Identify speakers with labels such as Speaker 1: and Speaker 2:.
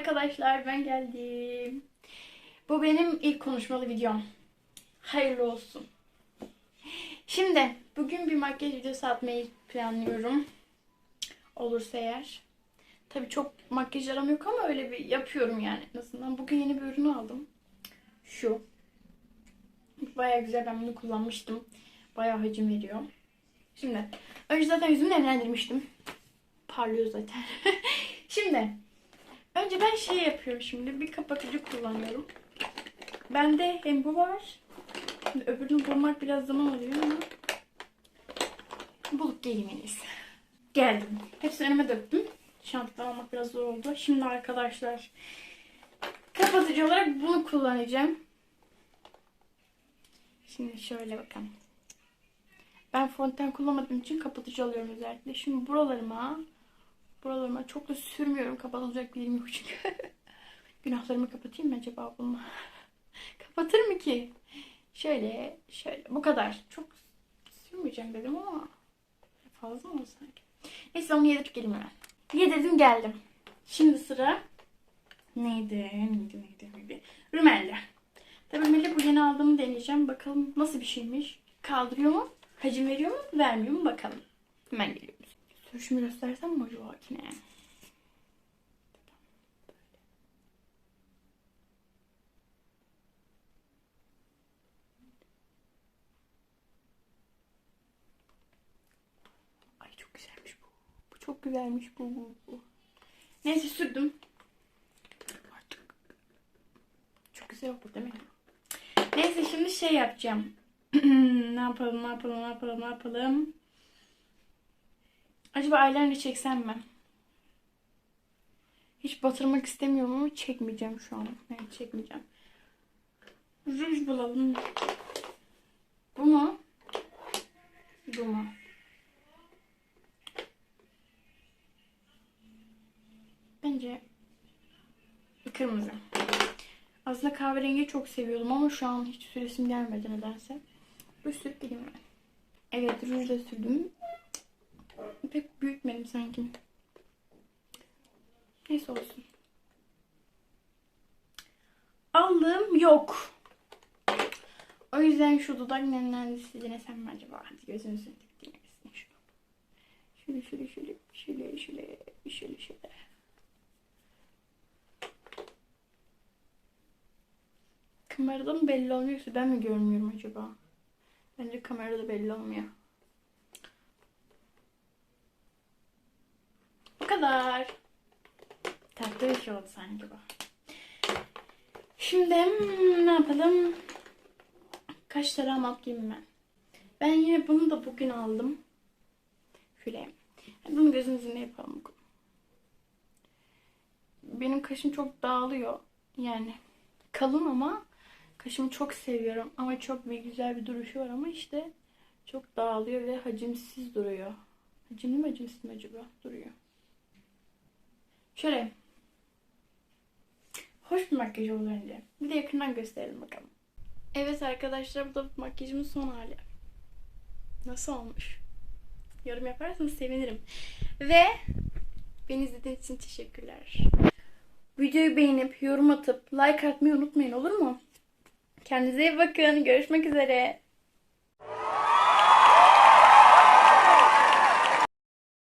Speaker 1: arkadaşlar ben geldim. Bu benim ilk konuşmalı videom. Hayırlı olsun. Şimdi bugün bir makyaj videosu atmayı planlıyorum. Olursa eğer. Tabii çok makyaj aram yok ama öyle bir yapıyorum yani en azından. Bugün yeni bir ürünü aldım. Şu. Baya güzel ben bunu kullanmıştım. Baya hacim veriyor. Şimdi önce zaten yüzümü nemlendirmiştim. Parlıyor zaten. şimdi önce ben şey yapıyorum şimdi. Bir kapatıcı kullanıyorum. Bende hem bu var. Şimdi öbürünü bulmak biraz zaman alıyor ama bulup geleyim. Geldim. Hepsini önüme döktüm. Şantıdan almak biraz zor oldu. Şimdi arkadaşlar kapatıcı olarak bunu kullanacağım. Şimdi şöyle bakın. Ben fonten kullanmadığım için kapatıcı alıyorum özellikle. Şimdi buralarıma buralarıma çok da sürmüyorum. Kapatılacak bir yerim yok çünkü. Günahlarımı kapatayım mı acaba bununla? Kapatır mı ki? Şöyle, şöyle. Bu kadar. Çok sürmeyeceğim dedim ama fazla mı sanki? Neyse onu yedirip geleyim hemen. Yedirdim geldim. Şimdi sıra neydi? Neydi, neydi, neydi? Rümelde. Tabii rümelde bu yeni aldığımı deneyeceğim. Bakalım nasıl bir şeymiş. Kaldırıyor mu? Hacim veriyor mu? Vermiyor mu? Bakalım. Hemen geliyoruz. Sürüşümü göstersem mi acaba ki ne? Ay çok güzelmiş bu. Bu çok güzelmiş bu bu bu. Neyse sürdüm. Artık. Çok güzel oldu değil mi? Neyse şimdi şey yapacağım. ne yapalım ne yapalım ne yapalım ne yapalım. Acaba eyeliner çeksem mi? Hiç batırmak istemiyorum ama çekmeyeceğim şu an. Evet çekmeyeceğim. Ruj bulalım. Bu mu? Bu mu? Bence kırmızı. Aslında kahverengi çok seviyordum ama şu an hiç süresim gelmedi nedense. Bu sürüp gideyim ben. Evet ruj sürdüm. Pek büyütmedim sanki. Neyse olsun. Aldım yok. O yüzden şu dudak nemlendirici denesem mi acaba? Hadi gözünüzün diktiğine şunu. Şöyle şöyle şöyle şöyle şöyle şöyle şöyle. Kamerada mı belli olmuyor yoksa ben mi görmüyorum acaba? Bence kamerada belli olmuyor. Kadar. Tatlı bir şey oldu sanki bu. Şimdi hmm, ne yapalım? Kaç tane gibi ben. Ben yine bunu da bugün aldım. Şöyle. Bunu gözünüzün yapalım. Benim kaşım çok dağılıyor. Yani kalın ama kaşımı çok seviyorum. Ama çok bir güzel bir duruşu var ama işte çok dağılıyor ve hacimsiz duruyor. Hacimli mi hacimsiz mi acaba? Duruyor. Şöyle. Hoş bir makyaj oldu önce. Bir de yakından gösterelim bakalım. Evet arkadaşlar bu da makyajımın son hali. Nasıl olmuş? Yorum yaparsanız sevinirim. Ve beni izlediğiniz için teşekkürler. Videoyu beğenip yorum atıp like atmayı unutmayın olur mu? Kendinize iyi bakın. Görüşmek üzere.